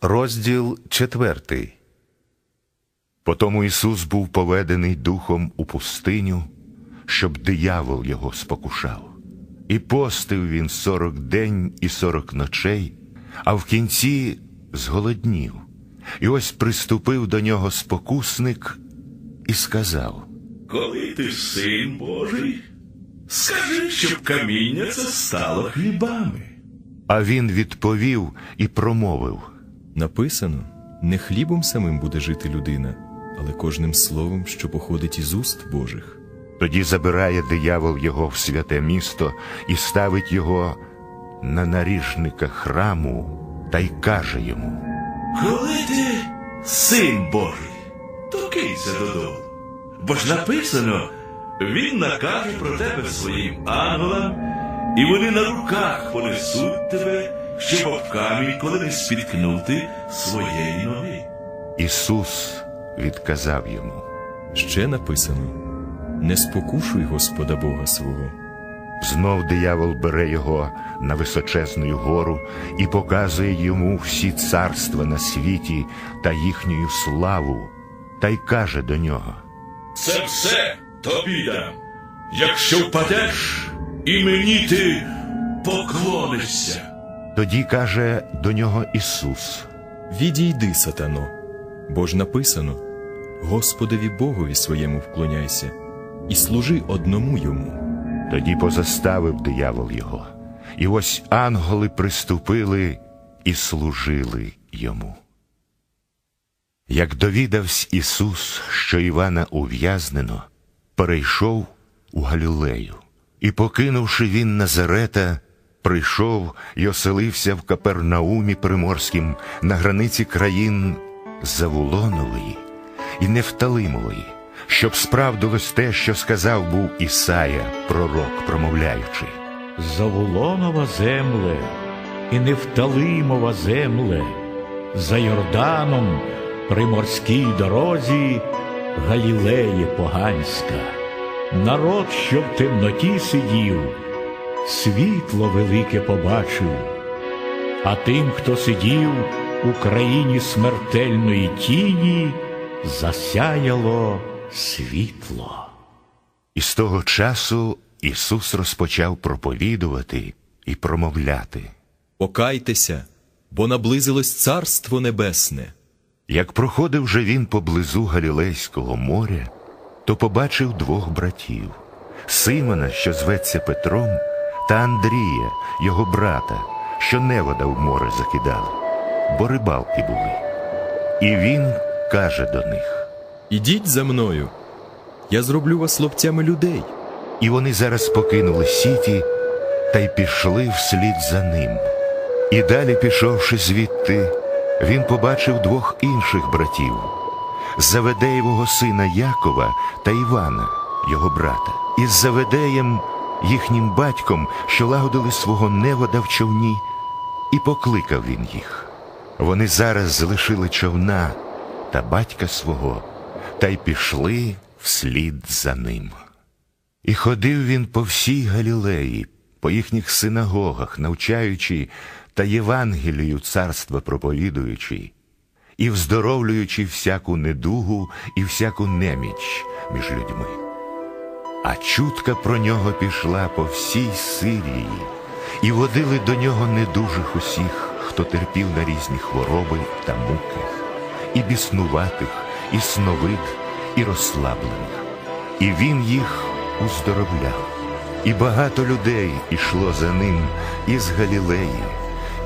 Розділ четвертий. Потому Ісус був поведений духом у пустиню, щоб диявол його спокушав. І постив він сорок день і сорок ночей, а в кінці зголоднів. І ось приступив до нього спокусник і сказав: Коли ти син Божий, скажи, щоб каміння це стало хлібами. А він відповів і промовив. Написано: не хлібом самим буде жити людина, але кожним словом, що походить із уст Божих. Тоді забирає диявол його в святе місто і ставить його на наріжника храму та й каже йому: Коли ти син Божий, то кинься додому. Бо ж написано, він накаже про тебе своїм ангелам, і вони на руках понесуть тебе, щоб об камінь, коли не спіткнути своєї ноги. Ісус відказав йому. Ще написано: не спокушуй Господа Бога свого. Знов диявол бере його на височезну гору і показує йому всі царства на світі та їхню славу, та й каже до нього. Це все тобі дам. Якщо впадеш, і мені ти поклонишся. Тоді каже до нього Ісус. Відійди, сатано, бо ж написано: Господові Богові своєму вклоняйся і служи одному йому. Тоді позаставив диявол його, і ось ангели приступили і служили йому. Як довідавсь Ісус, що Івана ув'язнено, перейшов у Галілею, і, покинувши він Назарета, прийшов і оселився в Капернаумі Приморськім на границі країн Завулонової і Нефталимової, щоб справдилось те, що сказав був Ісая, пророк, промовляючи. Завулонова земле і Нефталимова земле, за Йорданом при морській дорозі Галілеє поганська. Народ, що в темноті сидів, світло велике побачив, а тим, хто сидів у країні смертельної тіні, засяяло світло. І з того часу Ісус розпочав проповідувати і промовляти. Покайтеся, бо наблизилось Царство Небесне. Як проходив же він поблизу Галілейського моря, то побачив двох братів Симона, що зветься Петром, та Андрія, його брата, що невода в море закидали, бо рибалки були. І він каже до них. Ідіть за мною, я зроблю вас ловцями людей. І вони зараз покинули сіті та й пішли вслід за ним. І далі, пішовши звідти, він побачив двох інших братів Заведеєвого сина Якова та Івана, його брата, із Заведеєм, їхнім батьком, що лагодили свого невода в човні, і покликав він їх. Вони зараз залишили човна та батька свого, та й пішли вслід за ним. І ходив він по всій Галілеї, по їхніх синагогах, навчаючи та Євангелію царства проповідуючи, і вздоровлюючи всяку недугу і всяку неміч між людьми. А чутка про нього пішла по всій Сирії, і водили до нього недужих усіх, хто терпів на різні хвороби та муки, і біснуватих, і сновид, і розслаблених. І він їх уздоровляв. І багато людей ішло за ним із Галілеї,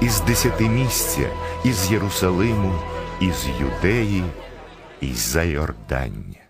із десятимісця, із Єрусалиму, із Юдеї, і за Йордання.